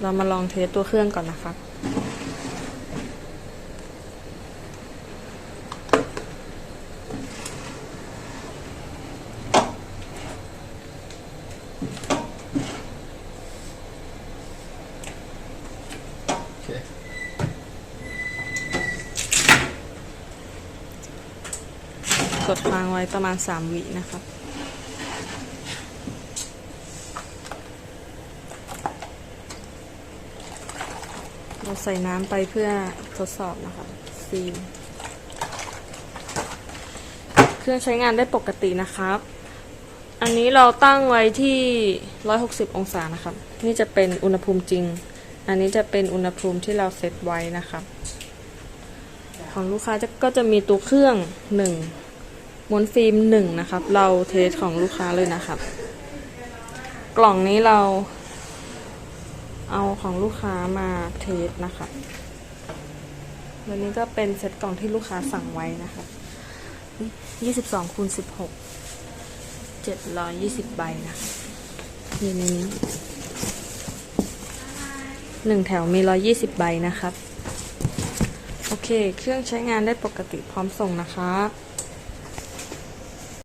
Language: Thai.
เรามาลองเทสตัวเครื่องก่อนนะครับโอเคกดค้างไว้ประมาณ 3 วินะครับ เราใส่น้ำไปเพื่อทดสอบนะคะซีนเครื่องใช้งานได้ปกตินะครับ อันนี้เราตั้งไว้ที่ 160 องศานะครับ นี่จะเป็นอุณหภูมิจริง อันนี้จะเป็นอุณหภูมิที่เราเซตไว้นะครับ ของลูกค้าจะก็จะมีตัวเครื่อง 1ม้วนฟิล์มหนึ่งนะครับ เราเทสของลูกค้าเลยนะครับ กล่องนี้เรา เอาของลูกค้ามาเทสนะคะวันนี้ก็เป็นเซตกล่องที่ลูกค้าสั่งไว้นะคะ 22คูณ16 720 ใบนะคะมีในนี้หนึ่งแถวมี 120 ใบนะครับ โอเค เครื่องใช้งานได้ปกติพร้อมส่งนะครับ